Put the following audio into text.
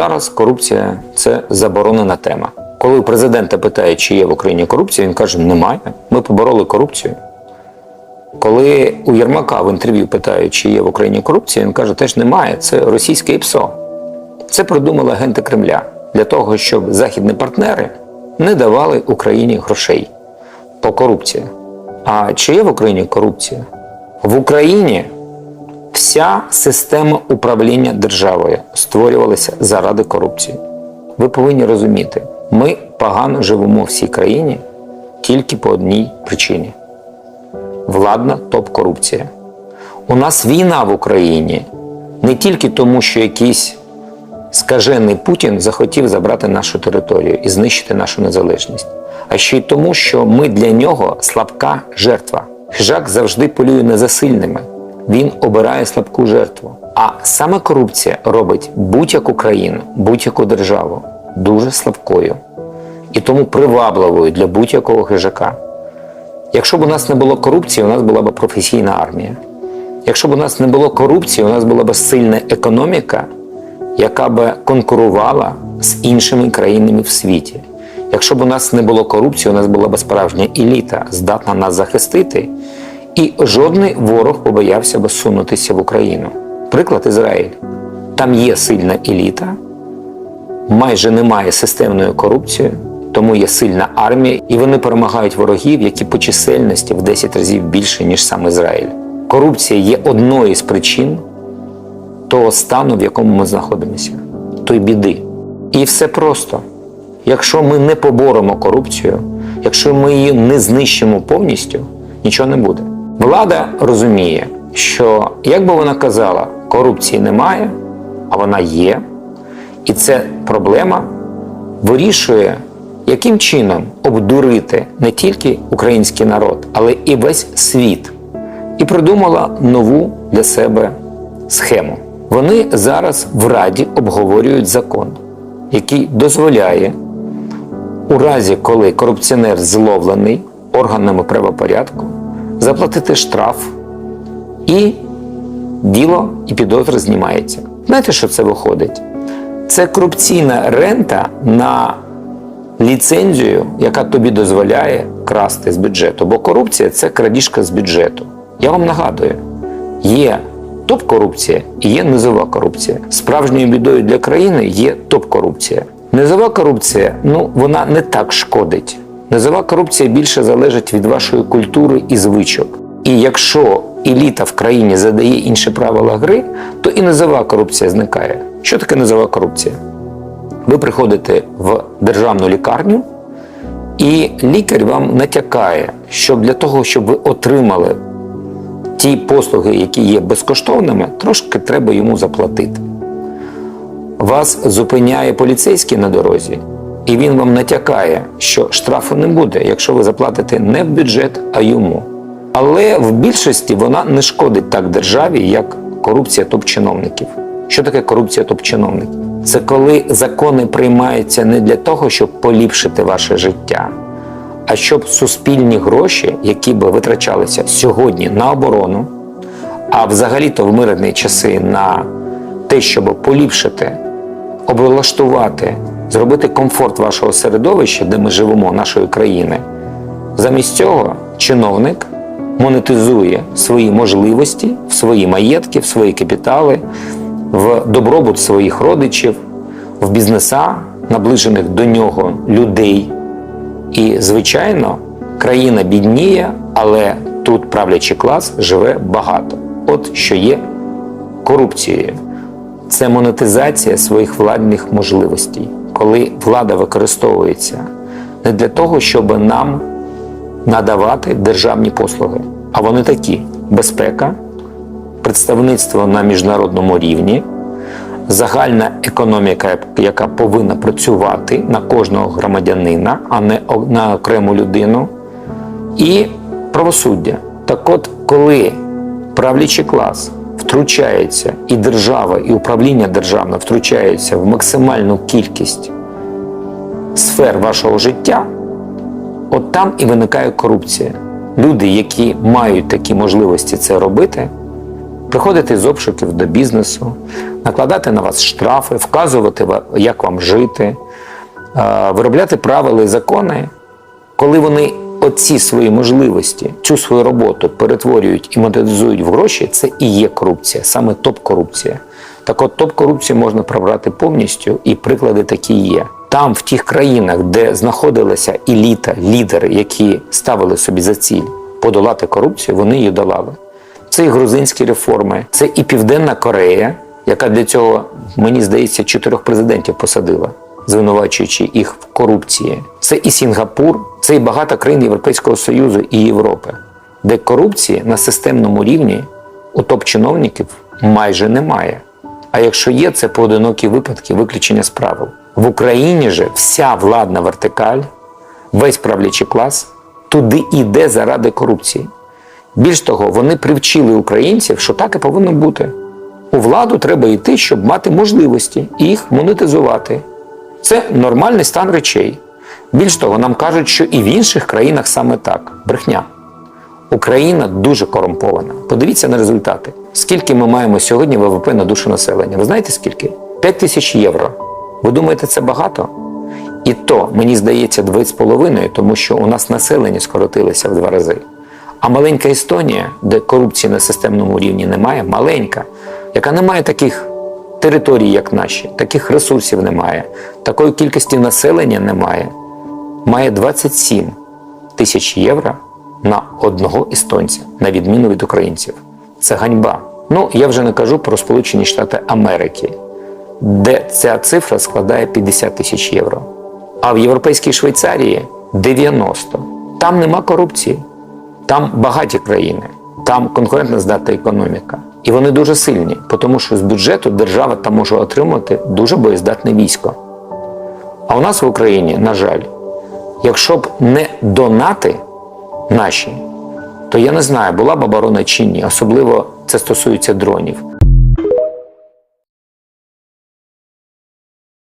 Зараз корупція це заборонена тема. Коли президента питають, чи є в Україні корупція, він каже, немає. Ми побороли корупцію. Коли у Єрмака в інтерв'ю питають, чи є в Україні корупція, він каже, теж немає. Це російське ІПСО. Це придумали агенти Кремля для того, щоб західні партнери не давали Україні грошей по корупції. А чи є в Україні корупція? В Україні вся система управління державою створювалася заради корупції. Ви повинні розуміти, ми погано живемо в цій країні тільки по одній причині: владна топ-корупція. У нас війна в Україні не тільки тому, що якийсь скажений Путін захотів забрати нашу територію і знищити нашу незалежність, а ще й тому, що ми для нього слабка жертва. Хижак завжди полює не за сильними. Він обирає слабку жертву. А саме корупція робить будь-яку країну, будь-яку державу дуже слабкою і тому привабливою для будь-якого хижака. Якщо б у нас не було корупції, у нас була б професійна армія. Якщо б у нас не було корупції, у нас була б сильна економіка, яка б конкурувала з іншими країнами в світі. Якщо б у нас не було корупції, у нас була б справжня еліта, здатна нас захистити, і жодний ворог побоявся б сунутися в Україну. Приклад Ізраїль. Там є сильна еліта, майже немає системної корупції, тому є сильна армія, і вони перемагають ворогів, які по чисельності в 10 разів більше, ніж сам Ізраїль. Корупція є одною з причин того стану, в якому ми знаходимося, той біди. І все просто. Якщо ми не поборемо корупцію, якщо ми її не знищимо повністю, нічого не буде. Влада розуміє, що як би вона казала, корупції немає, а вона є, і це проблема вирішує, яким чином обдурити не тільки український народ, але і весь світ. І придумала нову для себе схему. Вони зараз в Раді обговорюють закон, який дозволяє, у разі, коли корупціонер зловлений органами правопорядку, заплатити штраф і діло і підозра знімається. Знаєте, що це виходить? Це корупційна рента на ліцензію, яка тобі дозволяє красти з бюджету. Бо корупція це крадіжка з бюджету. Я вам нагадую, є топ-корупція і є низова корупція. Справжньою бідою для країни є топ-корупція. Низова корупція, ну вона не так шкодить. Низова корупція більше залежить від вашої культури і звичок. І якщо еліта в країні задає інші правила гри, то і низова корупція зникає. Що таке низова корупція? Ви приходите в державну лікарню, і лікар вам натякає, що для того, щоб ви отримали ті послуги, які є безкоштовними, трошки треба йому заплатити. Вас зупиняє поліцейський на дорозі, і він вам натякає, що штрафу не буде, якщо ви заплатите не в бюджет, а йому. Але в більшості вона не шкодить так державі, як корупція топ-чиновників. Що таке корупція топ-чиновників? Це коли закони приймаються не для того, щоб поліпшити ваше життя, а щоб суспільні гроші, які би витрачалися сьогодні на оборону, а взагалі-то в мирні часи на те, щоб поліпшити, облаштувати, зробити комфорт вашого середовища, де ми живемо, нашої країни. Замість цього чиновник монетизує свої можливості, в свої маєтки, в свої капітали, в добробут своїх родичів, в бізнеса, наближених до нього людей. І, звичайно, країна бідніє, але тут правлячий клас живе багато. От що є корупцією. Це монетизація своїх владних можливостей, коли влада використовується не для того, щоб нам надавати державні послуги, а вони такі: безпека, представництво на міжнародному рівні, загальна економіка, яка повинна працювати на кожного громадянина, а не на окрему людину, і правосуддя. Так от, коли правлячий клас втручається, і держава, і управління державне втручаються в максимальну кількість сфер вашого життя, от там і виникає корупція. Люди, які мають такі можливості це робити, приходити з обшуків до бізнесу, накладати на вас штрафи, вказувати, як вам жити, виробляти правила і закони, коли вони оці свої можливості, цю свою роботу перетворюють і монетизують в гроші, це і є корупція, саме топ-корупція. Так от топ-корупцію можна прибрати повністю, і приклади такі є. Там, в тих країнах, де знаходилася еліта, лідери, які ставили собі за ціль подолати корупцію, вони її долали. Це і грузинські реформи, це і Південна Корея, яка для цього, мені здається, чотирьох президентів посадила, звинувачуючи їх в корупції. Це і Сінгапур, це і багато країн Європейського Союзу і Європи, де корупції на системному рівні у топ-чиновників майже немає. А якщо є, це поодинокі випадки виключення з правил. В Україні же вся владна вертикаль, весь правлячий клас туди йде заради корупції. Більш того, вони привчили українців, що так і повинно бути. У владу треба йти, щоб мати можливості і їх монетизувати. Це нормальний стан речей. Більш того, нам кажуть, що і в інших країнах саме так. Брехня. Україна дуже корумпована. Подивіться на результати. Скільки ми маємо сьогодні ВВП на душу населення? Ви знаєте скільки? 5 тисяч євро. Ви думаєте, це багато? І то, мені здається, 2,5, тому що у нас населення скоротилося в два рази. А маленька Естонія, де корупції на системному рівні немає, маленька, яка не має таких територій, як наші, таких ресурсів немає, такої кількості населення немає, має 27 тисяч євро на одного естонця, на відміну від українців. Це ганьба. Ну, я вже не кажу про Сполучені Штати Америки, де ця цифра складає 50 тисяч євро. А в Європейській Швейцарії 90. Там нема корупції. Там багаті країни, там конкурентно здатна економіка. І вони дуже сильні, тому що з бюджету держава там може отримати дуже боєздатне військо. А у нас в Україні, на жаль, якщо б не донати наші, то я не знаю, була б оборона чи ні. Особливо це стосується дронів.